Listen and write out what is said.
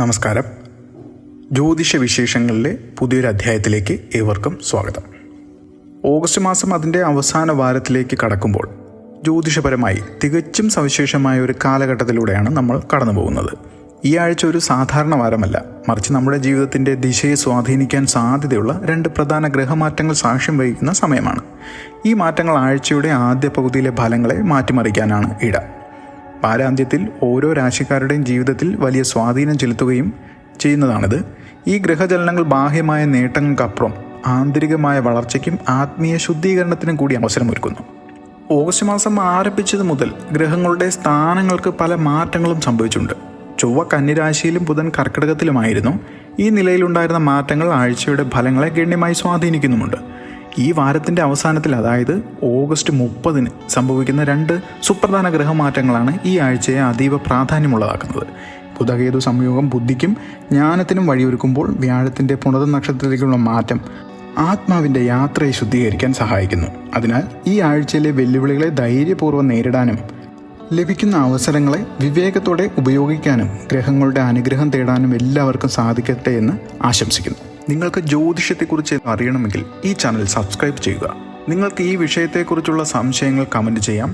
നമസ്കാരം. ജ്യോതിഷ വിശേഷങ്ങളിലെ പുതിയൊരു അധ്യായത്തിലേക്ക് ഏവർക്കും സ്വാഗതം. ഓഗസ്റ്റ് മാസം അതിന്റെ അവസാന വാരത്തിലേക്ക് കടക്കുമ്പോൾ ജ്യോതിഷപരമായി തികച്ചും സവിശേഷമായ ഒരു കാലഘട്ടത്തിലൂടെയാണ് നമ്മൾ കടന്നു പോകുന്നത് ഈ ആഴ്ച ഒരു സാധാരണ വാരമല്ല. മറിച്ച് നമ്മുടെ ജീവിതത്തിന്റെ ദിശയെ സ്വാധീനിക്കാൻ സാധ്യതയുള്ള രണ്ട് പ്രധാന ഗ്രഹമാറ്റങ്ങൾ സാക്ഷ്യം വഹിക്കുന്ന സമയമാണ്. ഈ മാറ്റങ്ങൾ ആഴ്ചയുടെ ആദ്യ പകുതിയിലെ ഫലങ്ങളെ മാറ്റിമറിക്കാനാണ് ഇട. വാരാന്ത്യത്തിൽ ഓരോ രാശിക്കാരുടെയും ജീവിതത്തിൽ വലിയ സ്വാധീനം ചെലുത്തുകയും ചെയ്യുന്നതാണിത്. ഈ ഗ്രഹചലനങ്ങൾ ബാഹ്യമായ നേട്ടങ്ങൾക്കപ്പുറം ആന്തരികമായ വളർച്ചയ്ക്കും ആത്മീയ ശുദ്ധീകരണത്തിനും കൂടി അവസരമൊരുക്കുന്നു. ഓഗസ്റ്റ് മാസം ആരംഭിച്ചത് മുതൽ ഗ്രഹങ്ങളുടെ സ്ഥാനങ്ങൾക്ക് പല മാറ്റങ്ങളും സംഭവിച്ചിട്ടുണ്ട്. ചൊവ്വ കന്നിരാശിയിലും ബുധൻ കർക്കിടകത്തിലുമായിരുന്നു. ഈ നിലയിലുണ്ടായിരുന്ന മാറ്റങ്ങൾ ആഴ്ചയുടെ ഫലങ്ങളെ ഗണ്യമായി സ്വാധീനിക്കുന്നുമുണ്ട്. ഈ വാരത്തിന്റെ അവസാനത്തിൽ അതായത് ഓഗസ്റ്റ് മുപ്പതിന് സംഭവിക്കുന്ന രണ്ട് സുപ്രധാന ഗ്രഹമാറ്റങ്ങളാണ് ഈ ആഴ്ചയെ അതീവ പ്രാധാന്യമുള്ളതാക്കുന്നത്. ബുധകേതു സംയോഗം ബുദ്ധിക്കും ജ്ഞാനത്തിനും വഴിയൊരുക്കുമ്പോൾ വ്യാഴത്തിന്റെ പുണത നക്ഷത്രത്തിലേക്കുള്ള മാറ്റം ആത്മാവിന്റെ യാത്രയെ ശുദ്ധീകരിക്കാൻ സഹായിക്കുന്നു. അതിനാൽ ഈ ആഴ്ചയിലെ വെല്ലുവിളികളെ ധൈര്യപൂർവം നേരിടാനും ലഭിക്കുന്ന അവസരങ്ങളെ വിവേകത്തോടെ ഉപയോഗിക്കാനും ഗ്രഹങ്ങളുടെ അനുഗ്രഹം തേടാനും എല്ലാവർക്കും സാധിക്കട്ടെ എന്ന് ആശംസിക്കുന്നു. നിങ്ങൾക്ക് ജ്യോതിഷത്തെക്കുറിച്ച് അറിയണമെങ്കിൽ ഈ ചാനൽ സബ്സ്ക്രൈബ് ചെയ്യുക. നിങ്ങൾക്ക് ഈ വിഷയത്തെക്കുറിച്ചുള്ള സംശയങ്ങൾ കമന്റ് ചെയ്യാം.